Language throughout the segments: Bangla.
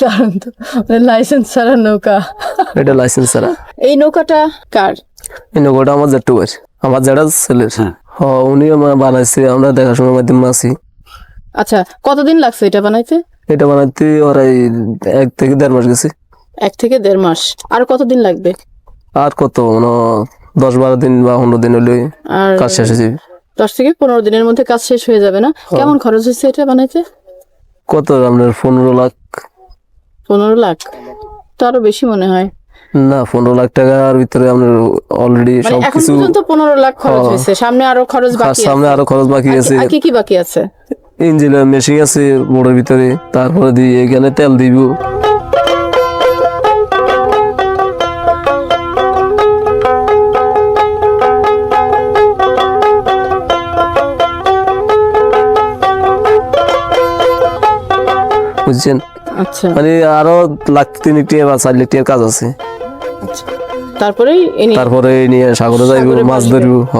দারুণ তো লাইসেন্স ছাড়া নৌকা। এটা লাইসেন্স ছাড়া। এই নৌকাটা কার? এই নৌকাটা আমার জেঠু ভাই আমার জেঠা ছেলের। হ উনি আমার বানাইছে আমরা দেখাশোনার মাধ্যমে আছি। আচ্ছা কতদিন লাগছে এটা বানাইতে? এটা বানাইতে ওরাই এক থেকে দেড় মাস গেছে। এক থেকে দেড় মাস। আর কতদিন লাগবে? আর কত দশ বারো দিন বা পনেরো দিন হলে আর কাজ শেষ হয়ে যাবে। দশ থেকে পনেরো দিনের মধ্যে কাজ শেষ হয়ে যাবে না? কেমন খরচ হয়েছে এটা বানাইতে? কত আপনার পনেরো লাখ? পনেরো লাখ। তো আরও বেশি মনে হয়। না পনেরো লাখ টাকার ভিতরে আপনার অলরেডি মানে সব কিছু পর্যন্ত পনেরো লাখ খরচ হ্যাঁ। হয়েছে। সামনে আরও খরচ বাকি আছে। সামনে আরও খরচ বাকি আছে। কি কি বাকি আছে? ইঞ্জিনের মেশিন আছে বোর্ডের ভিতরে। তারপরে দিয়ে এখানে তেল দিব। বুঝছেন? আচ্ছা। মানে আরও লাখ তিন টিয়া বা চার লাখ টিয়ার কাজ আছে। আচ্ছা। তারপরেই এনে তারপরে নিয়ে সাগরে যাইব মাছ। ধরব হ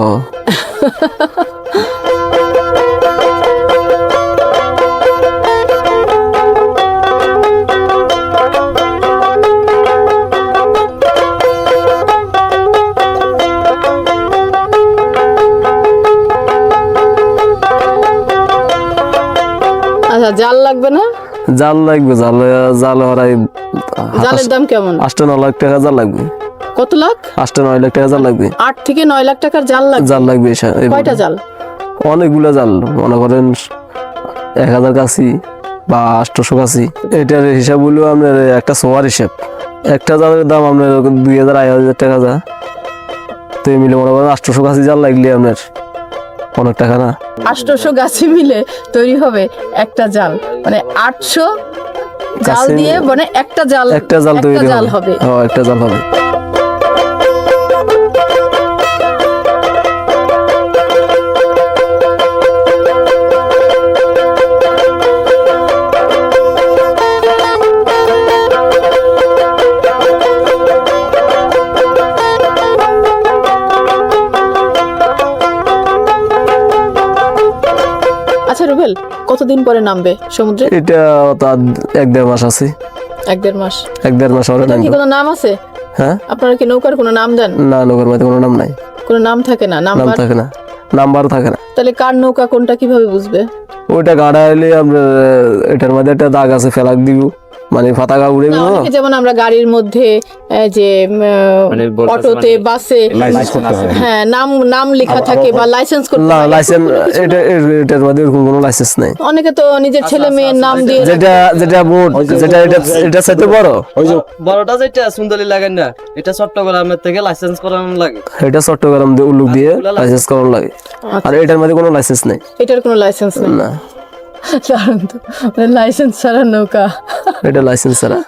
আচ্ছা জাল লাগবে না? জাল লাগবে জাল জাল হরাই জালের দাম কেমন? আটটা নয় লাখ টাকা জাল লাগবে। কত লাখ? আটটা নয় লাখ টাকা জাল লাগবে। আট থেকে নয় লাখ টাকার জাল লাগবে? জাল লাগবে কয়টা জাল? অনেকগুলা জাল মনে করেন এক হাজার কাছি বা আটশোশো কাছি। এটার হিসাব হলো আপনার একটা সোয়ার হিসাব। একটা জালের দাম আপনার দুই হাজার আড়াই হাজার টাকা যা। তো মিলে মনে করেন আটশোশো কাছি জাল লাগলে আপনার অনেক টাকা না? আটশোশো গাছে মিলে তৈরি হবে একটা জাল। মানে আটশো জাল দিয়ে মানে একটা জাল একটা জাল তৈরি জাল হবে। একটা জাল হবে। আচ্ছা কতদিন পরে নামবে? সমুদ্রে? এটা তার এক দেড় মাস আছে। এক দেড় মাস। এক দেড় মাস হবে কি কোনো নাম আছে? হ্যাঁ? আপনারা কি নৌকার কোনো নাম দেন? না নৌকার মধ্যে কোনো নাম নাই। কোনো নাম থাকে না? নাম নাম্বার থাকে না। নাম্বার থাকে না। তাহলে কার নৌকা কোনটা কীভাবে বুঝবে? ওইটা গাড়া হলে আপনার আহ, এটার মধ্যে একটা দাগ আছে ফেলাক দিব। মানে ফাতাকা উড়ে গেল। যেমন আমরা গাড়ির মধ্যে যে মানে বলতেছে অটোতে মানে বাসে হ্যাঁ। নাম নাম লেখা থাকে বা লাইসেন্স করতে না লাইসেন্স এটা এটার মধ্যে এরকম কোনো লাইসেন্স নাই। অনেকে তো নিজের ছেলে মেয়ের নাম দিয়ে যেটা যেটা বোর্ড যেটা এটা এটা চাইতে বড়। ওই যে বড়টা যেটা সুন্দরী লাগান না এটা চট্টগ্রামের থেকে লাইসেন্স করানো লাগে। এটা চট্টগ্রাম দিয়ে উল্লুক দিয়ে লাইসেন্স করানো লাগে। আর এটার মধ্যে কোনো লাইসেন্স নাই। এটার কোনো লাইসেন্স নেই? না। দারুণ তো। লাইসেন্স ছাড়া নৌকা। এটা লাইসেন্স ছাড়া।